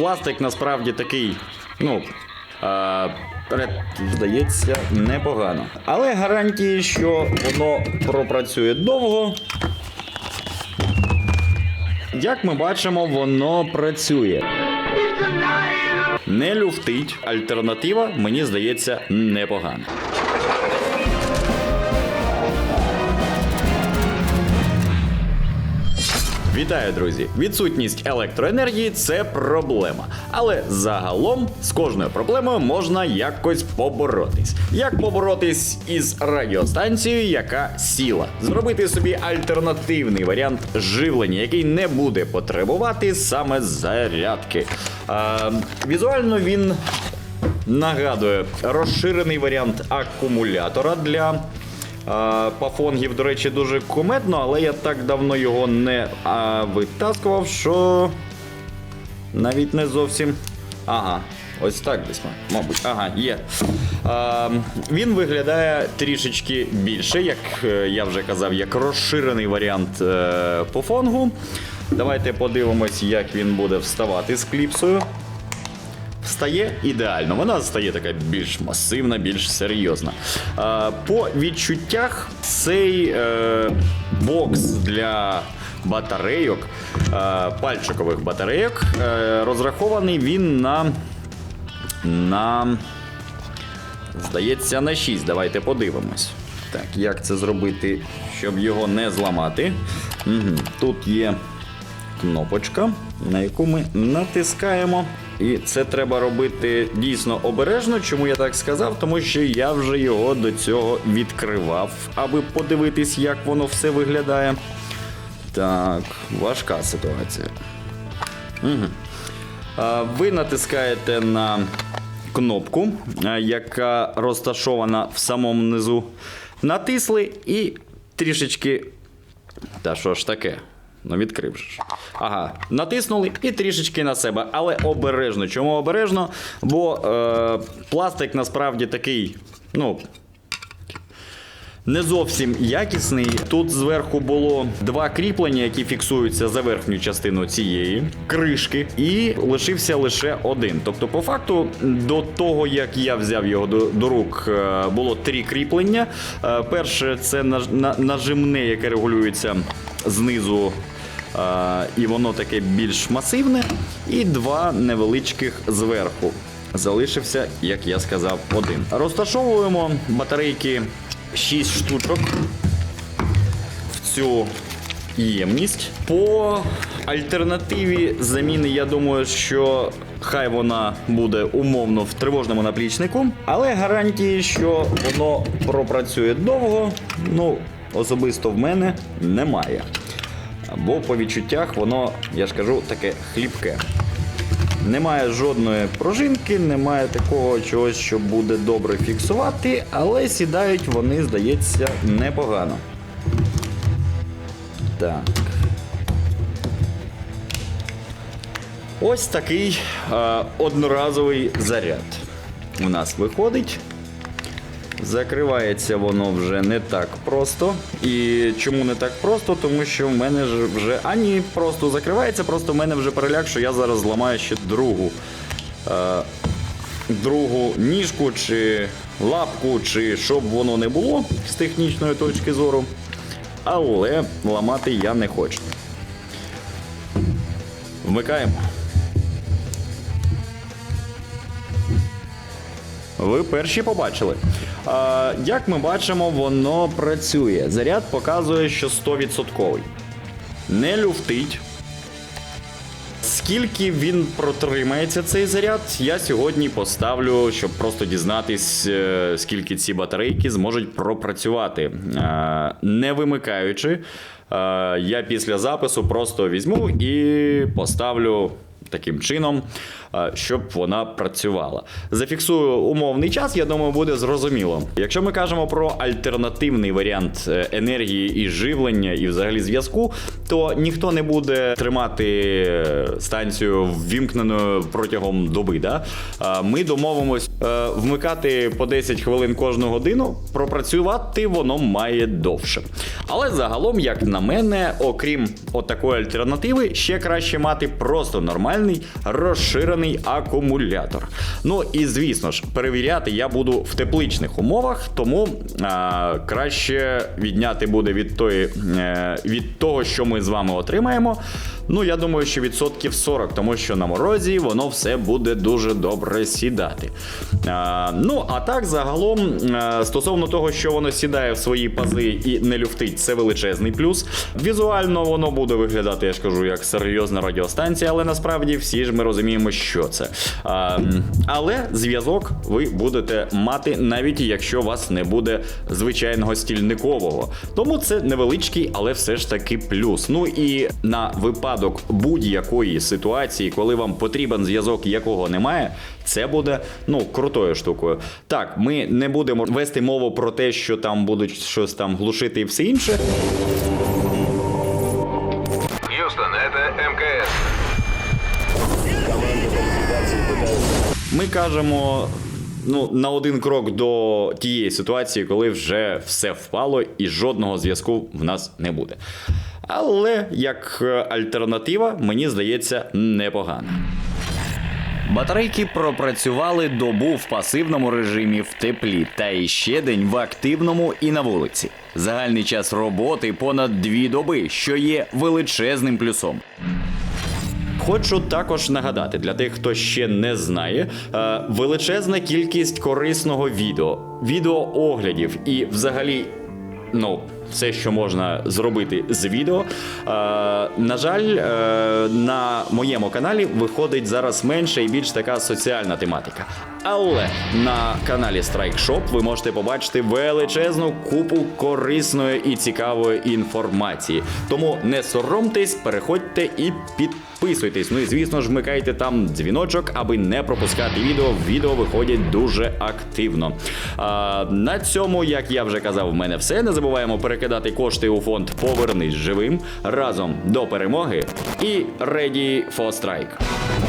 Пластик насправді такий, ну. А, здається, непогано. Але гарантії, що воно пропрацює довго. Як ми бачимо, воно працює. Не люфтить. Альтернатива, мені здається, непогана. Вітаю, друзі! Відсутність електроенергії це проблема. Але загалом з кожною проблемою можна якось поборотись. Як поборотись із радіостанцією, яка сіла? Зробити собі альтернативний варіант живлення, який не буде потребувати саме зарядки. А, візуально він нагадує розширений варіант акумулятора для пафонгів. До речі, дуже кумедно, але я так давно його не а, витаскував, що навіть не зовсім. Ага. Ось так десь, мабуть. Ага, є. А, він виглядає трішечки більше, як е, я вже казав, як розширений варіант е, по фонгу. Давайте подивимось, як він буде вставати з кліпсою. Встає ідеально. Вона стає така більш масивна, більш серйозна. По відчуттях цей е, бокс для батарейок, е, пальчикових батарейок, е, розрахований він на. на. Здається, на 6. Давайте подивимось. Так, як це зробити, щоб його не зламати? Угу. Тут є кнопочка, на яку ми натискаємо. І це треба робити дійсно обережно. Чому я так сказав? Тому що я вже його до цього відкривав, аби подивитись, як воно все виглядає. Так, важка ситуація. Угу. Ви натискаєте на кнопку, яка розташована в самому низу. Натисли і трішечки. Та що ж таке? Ну, відкрив же. Ага, натиснули і трішечки на себе. Але обережно. Чому обережно? Бо е, пластик насправді такий, ну. Не зовсім якісний. Тут зверху було два кріплення, які фіксуються за верхню частину цієї кришки, і лишився лише один. Тобто, по факту, до того як я взяв його до, до рук, е, було три кріплення. Е, Перше це нажимне, яке регулюється знизу. е, І воно таке більш масивне, і два невеличких зверху. Залишився, як я сказав, один. Розташовуємо батарейки 6 штучок в цю ємність. По альтернативі заміни, я думаю, що хай вона буде умовно в тривожному наплічнику, але гарантії, що воно пропрацює довго, ну, особисто в мене немає. Бо по відчуттях воно, я ж кажу, таке хлібке. Немає жодної пружинки, немає такого чогось, що буде добре фіксувати, але сідають вони, здається, непогано. Так. Ось такий е, одноразовий заряд у нас виходить. Закривається воно вже не так просто. І чому не так просто? Тому що в мене ж вже ані просто закривається, просто в мене вже переляк, що я зараз зламаю ще другу. Е, другу ніжку чи лапку, чи щоб воно не було з технічної точки зору. Але ламати я не хочу. Вмикаємо. Ви перші побачили. Як ми бачимо, воно працює. Заряд показує, що 100%. Не люфтить. Скільки він протримається цей заряд, я сьогодні поставлю, щоб просто дізнатись, е, скільки ці батарейки зможуть пропрацювати. Е, Не вимикаючи, е, я після запису просто візьму і поставлю таким чином, щоб вона працювала. Зафіксую умовний час, я думаю, буде зрозуміло. Якщо ми кажемо про альтернативний варіант е, енергії і живлення, і взагалі зв'язку, то ніхто не буде тримати е, станцію ввімкненою протягом доби. Да? Ми домовимось е, вмикати по 10 хвилин кожну годину, пропрацювати воно має довше. Але загалом, як на мене, окрім от такої альтернативи, ще краще мати просто нормальний нормальний розширений акумулятор. Ну і звісно ж, перевіряти я буду в тепличних умовах, тому а, краще відняти буде від тої е, від того, що ми з вами отримаємо. Ну, я думаю, що відсотків 40, тому що на морозі воно все буде дуже добре сідати. А, ну, а так, загалом, стосовно того, що воно сідає в свої пази і не люфтить, це величезний плюс. Візуально воно буде виглядати, я ж кажу, як серйозна радіостанція, але насправді всі ж ми розуміємо, що це. А, але зв'язок ви будете мати, навіть якщо у вас не буде звичайного стільникового. Тому це невеличкий, але все ж таки плюс. Ну і на випадок будь-якої ситуації, коли вам потрібен зв'язок, якого немає, це буде ну крутою штукою. Так, ми не будемо вести мову про те, що там будуть щось там глушити і все інше. МКС. Ми кажемо. Ну, на один крок до тієї ситуації, коли вже все впало і жодного зв'язку в нас не буде. Але як е, альтернатива, мені здається, непогана. Батарейки пропрацювали добу в пасивному режимі в теплі та іще день в активному і на вулиці. Загальний час роботи понад дві доби, що є величезним плюсом. Хочу також нагадати для тих, хто ще не знає, е, величезна кількість корисного відео, відеооглядів і взагалі, ну. Все, що можна зробити з відео. Е, на жаль, е, на моєму каналі виходить зараз менше і більш така соціальна тематика. Але на каналі Strike Shop ви можете побачити величезну купу корисної і цікавої інформації. Тому не соромтесь, переходьте і підписуйтесь. Ну і звісно ж, вмикайте там дзвіночок, аби не пропускати відео. Відео виходять дуже активно. А, на цьому, як я вже казав, в мене все. Не забуваємо перекидати кошти у фонд Повернись живим разом до перемоги і Ready for Strike.